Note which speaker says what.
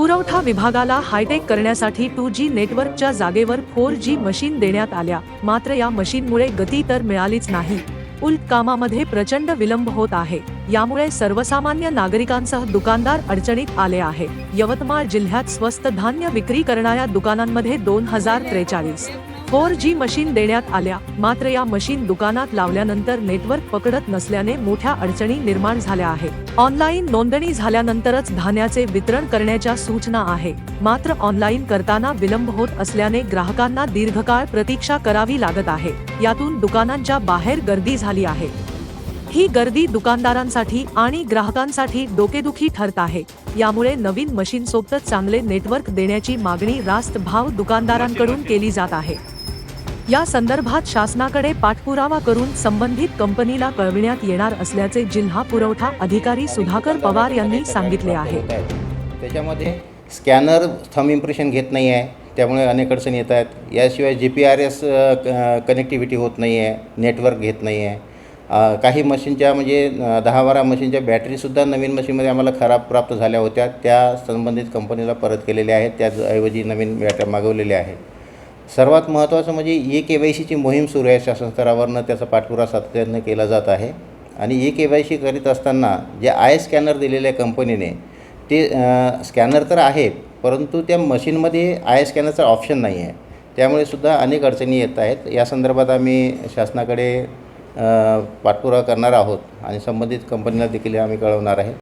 Speaker 1: पुरवठा विभागाला हायटेक करण्यासाठी टू जी नेटवर्कच्या जागेवर फोर जी मशीन देण्यात आल्या. मात्र या मशीनमुळे गती तर मिळालीच नाही. उलट कामामध्ये प्रचंड विलंब होत आहे. यामुळे सर्वसामान्य नागरिकांसह दुकानदार अडचणीत आले आहे. यवतमाळ जिल्ह्यात स्वस्त धान्य विक्री करणाऱ्या दुकानांमध्ये दोन हजार त्रेचाळीस. फोर जी मशीन देण्यात आल्या. मात्र या मशीन दुकानात लावल्यानंतर नेटवर्क पकडत नसल्याने मोठ्या अडचणी निर्माण झाल्या आहेत. ऑनलाईन नोंदणी झाल्यानंतरच धान्याचे वितरण करण्याच्या सूचना आहे. मात्र ऑनलाईन करताना विलंब होत असल्याने ग्राहकांना दीर्घकाळ प्रतीक्षा करावी लागत आहे. यातून दुकानांच्या बाहेर गर्दी झाली आहे. ही गर्दी दुकानदारांसाठी आणि ग्राहकांसाठी डोकेदुखी ठरत आहे. यामुळे नवीन मशीन सोबतच चांगले नेटवर्क देण्याची मागणी रास्त भाव दुकानदारांकडून केली जात आहे. या संदर्भात शासनाकडे पाठपुरावा करून संबंधित कंपनीला कळविण्यात येणार असल्याचे जिल्हा पुरवठा अधिकारी सुधाकर पवार यांनी सांगितले आहे.
Speaker 2: त्याच्यामध्ये स्कॅनर थम इम्प्रेशन घेत नाही आहे त्यामुळे अनेक अडचणी येत आहेत. याशिवाय G P R S connectivity होत नाही आहे नेटवर्क घेत नाही आहे काही मशीनच्या म्हणजे दहा बारा मशीनच्या बॅटरीसुद्धा नवीन मशीनमध्ये आम्हाला खराब प्राप्त झाल्या होत्या. त्या संबंधित कंपनीला परत केलेल्या आहेत. त्याऐवजी नवीन बॅटऱ्या मागवलेल्या आहेत. सर्वात महत्त्वाचं म्हणजे ई के वाय सीची मोहीम सुरू आहे शासन स्तरावरनं त्याचा पाठपुरा सातत्यानं केला जात आहे. आणि ए के वाय सी करीत असताना जे आय स्कॅनर दिलेल्या आहे कंपनीने ते स्कॅनर तर आहे परंतु त्या मशीनमध्ये आय स्कॅनरचा ऑप्शन नाही आहे. त्यामुळे सुद्धा अनेक अडचणी येत आहेत. या संदर्भात आम्ही शासनाकडे पाठपुरा पाठपुरावा करणार आहोत आणि संबंधित कंपनीला देखील आम्ही कळवणार आहे.